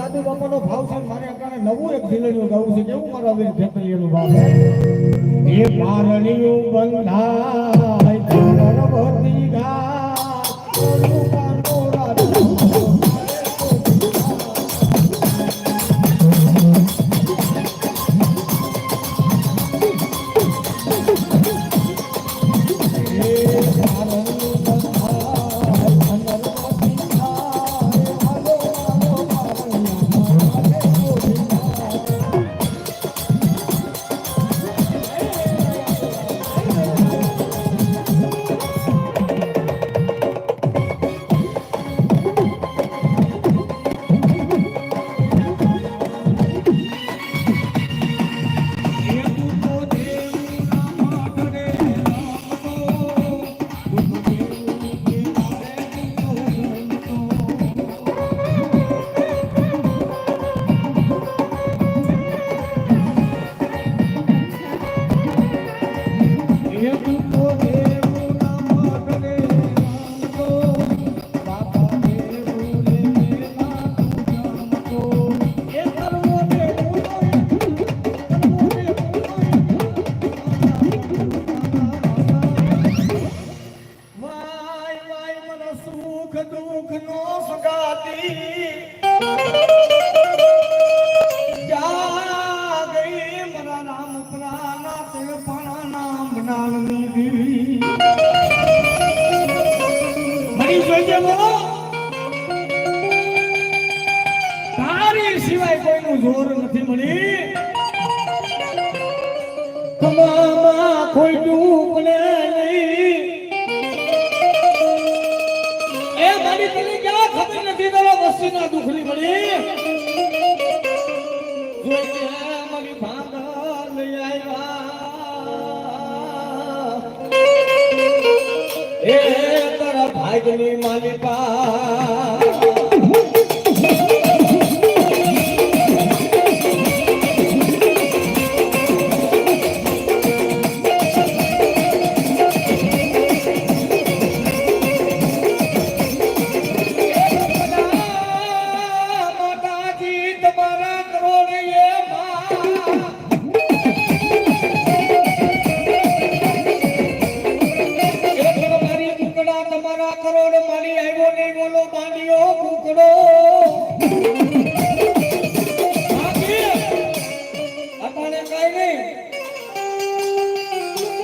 દાદુ બાપાનો ભાવ છે મારે અત્યારે નવું એક દિલનું ગાવું છે. કેવું મારા બેન ફેક્ટરીનું ભાવ એ પારણીયું બંધાય પાર્વતી ગા you. Adelô! માગની માલિકા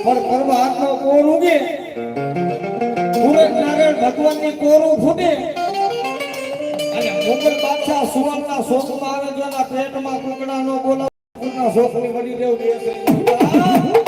પણ કર્મ હાથનો કોર ઉગે. સુરજ નારાયણ ભગવાનની કોરું ફૂટે. અને મુગલ બાદશાહ સુવર્ણના શોખમાં આવે જો પેટમાં કુકડાનો બોલાવ. કુકડા શોખની મળી દેવ દેશ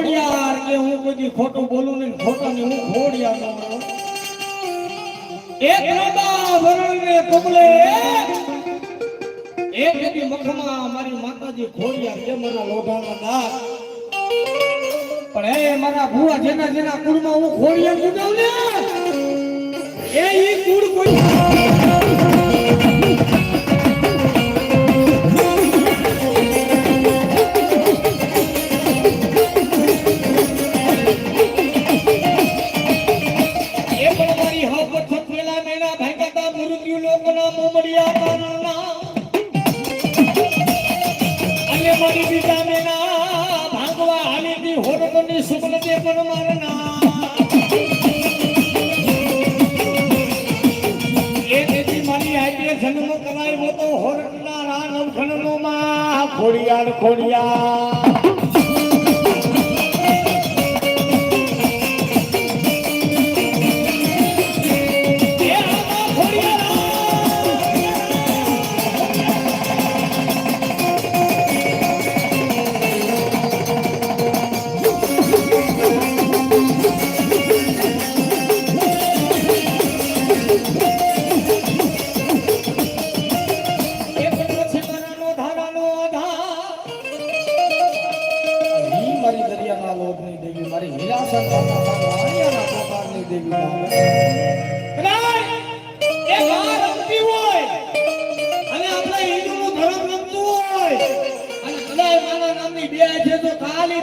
ખોડિયાર કે હું બધી ખોટું બોલું ને ખોટા ને હું ખોડિયાર એક નતા વરણ ને કુબલે. એક હતી મખમાં મારી માતાજી ખોડિયાર કે મારા લોઢાના દાસ પણ એ મારા ભુવા જેના જેના કુળમાં હું ખોડિયાર કીધું ને એ ઈ કુળ કોઈ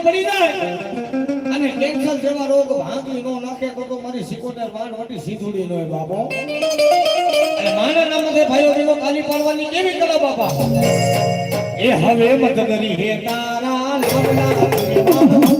પડી જાય અને ટેન્શન જેવા રોગ ભાંગી નો નાખે તો મારી સિકોતેર માંડ વટી સીધુડી નો બાપો. માના નામે ભાઈઓ બીનો કાલી પાડવાની કેવી કલા બાપા? એ હવે મત કરી. હે તારા લગ્ન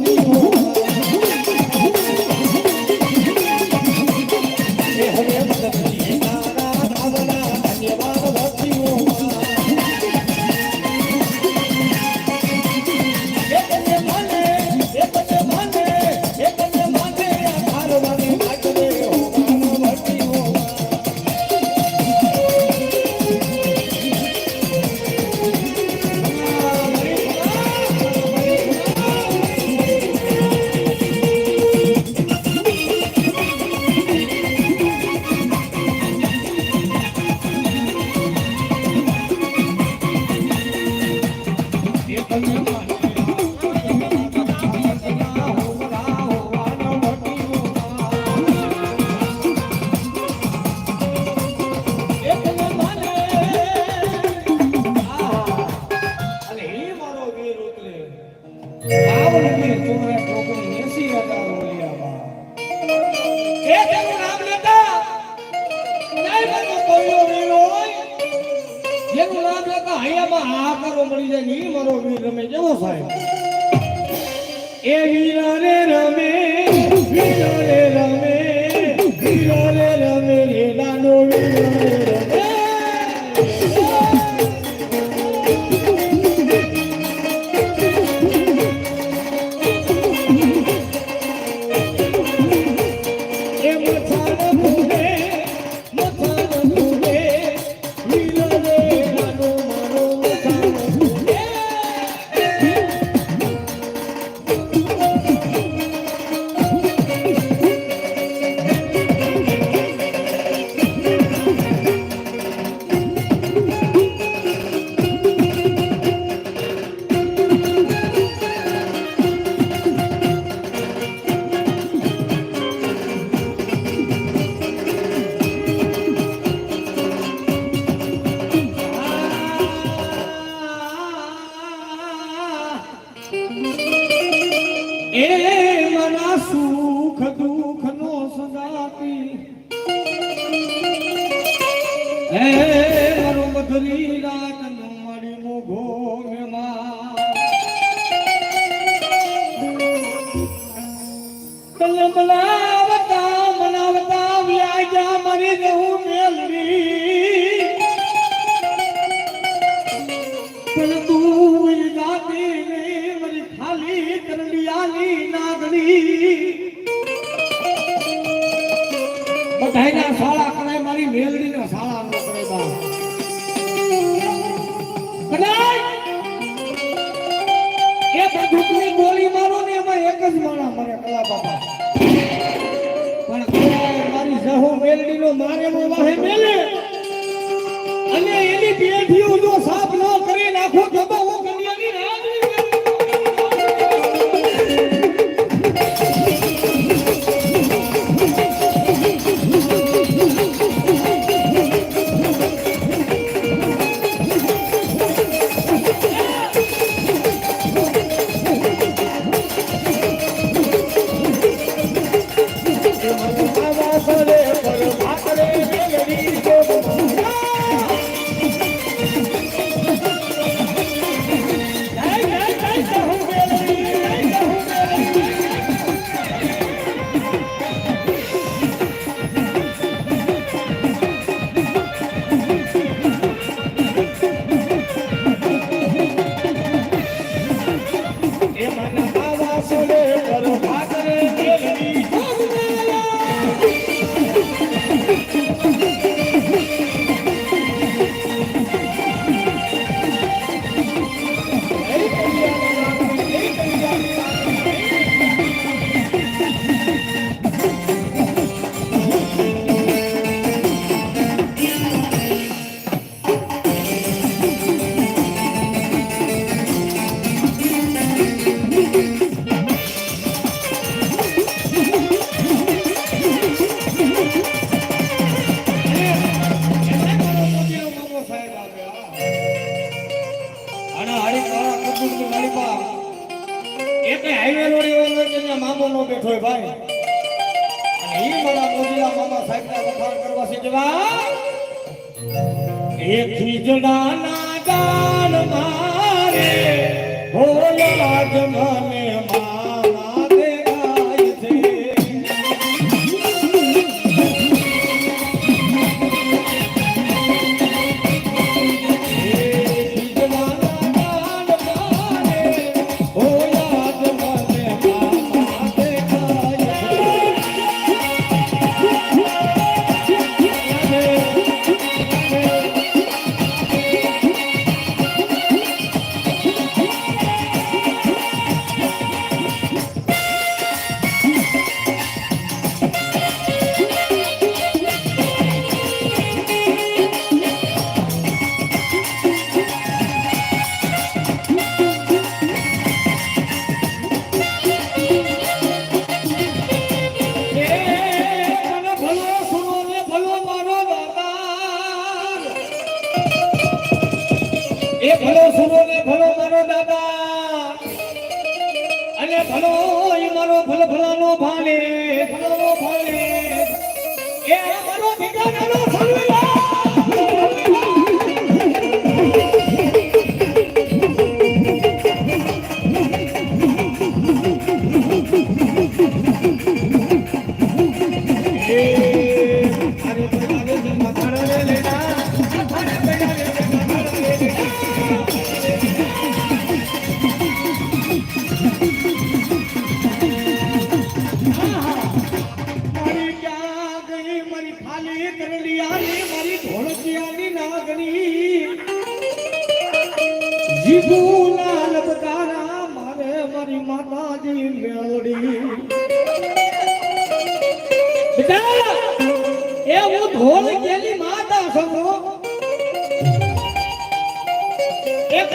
અને નો બેઠો હોય ભાઈ. અને ઈ મામા સાહેબના વખાણ કરવા છે જવા એક ખીજડાના ગાન મારે જમને મામા ভগবত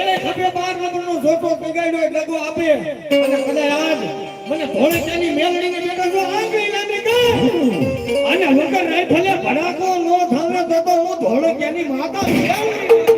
એકને ખભે બાર નંબરનો જોતો પગાડ્યો તો આપે. અને કદાચ આજ મને ધોળકિયાની મેળડીને બેઠો જો આંગળી ના ગઈ અને વગર રાઈફલે ભડાકો નો થાવે તો તો હું ધોળકિયાની માતા મેળડી